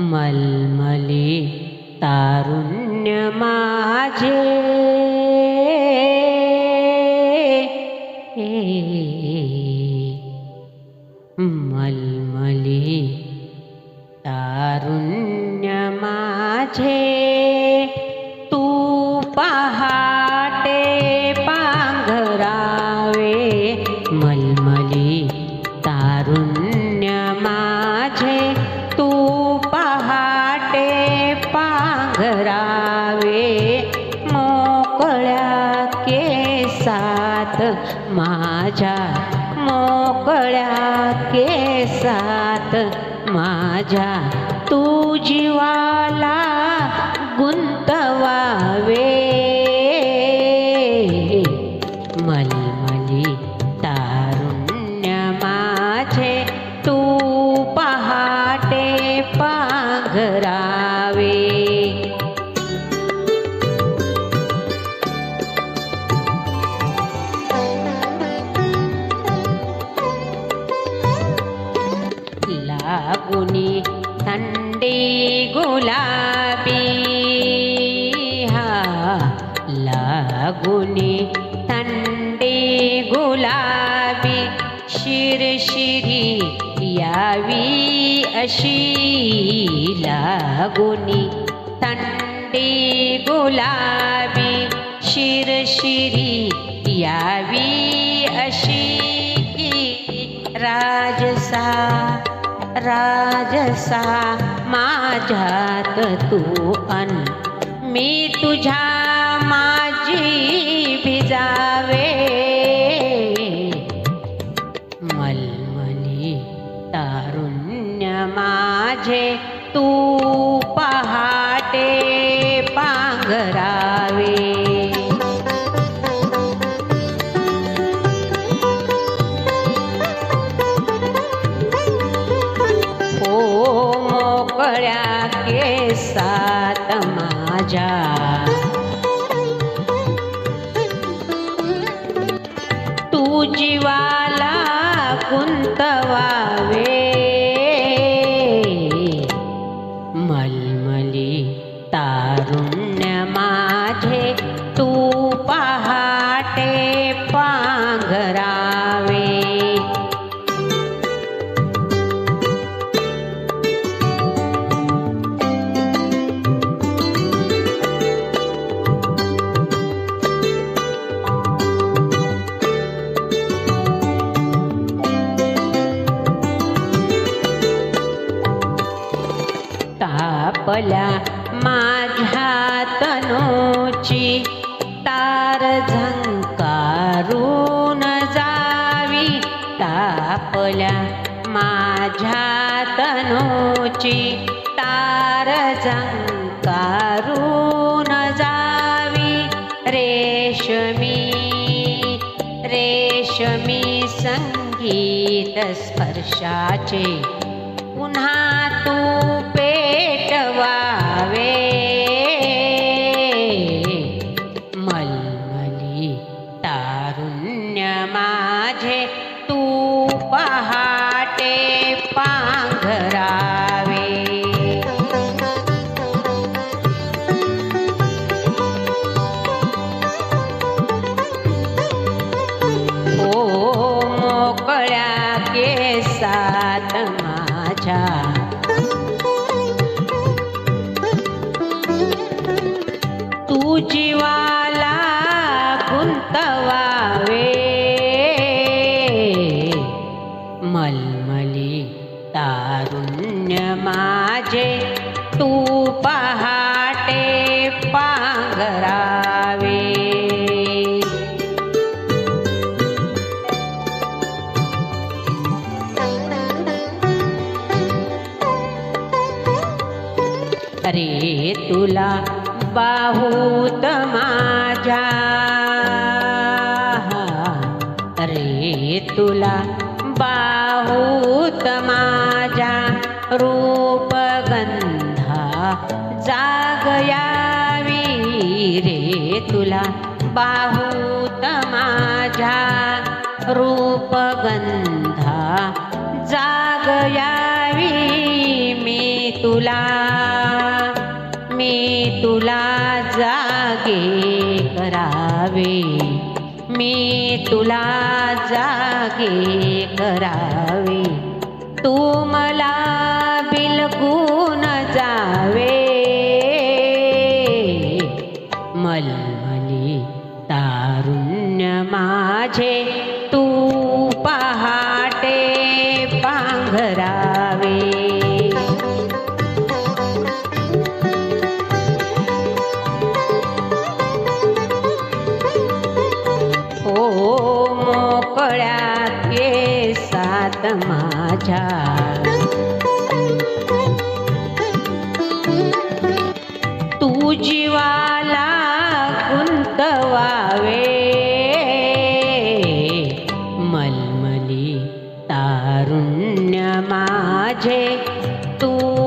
मल्मले तारुण्यमाजे। मलमली केसात माझ्या मोकळ्या केसात. माझ्या तू जीवाला गुंतवावे. मलमली तारुण्य माझे तू पहाटे पांघरा. गुलाबी हा लागुनी थंडी गुलाबी शिरशिरी यावी अशी लागुनी थंडी गुलाबी शिरशिरी यावी अशी राजसा राजसा मा माझ्यात तू अन मी तुझ्या माझी भिजावे. मलमली तारुण्य माझे जीवाला कुंतवावे. मलमली तारुण तापल्या माझ्या तनूची तार झंकारून जावी. तापल्या माझ्या तनूची तार झंकारून जावी. रेशमी रेशमी संगीत स्पर्शाचे. पुन्हा तू मोकळ्या केसात माझ्या. तू जीवा रे तुला बाहूत माझ्या. रे तुला बाहूत माझ्या रूपगंधा जागयावी रे तुला बाहूत माझ्या रूपगंधा जागयावी मी तुला. तुला जागे करावे. मी तुला जागे करावे. तू मला बिलकून जावे. मलमली तारुण्य माझे तू पहाटे पांघरा. माझ्या. तू जीवाला गुंतवावे. मलमली तारुण्य माझे. तू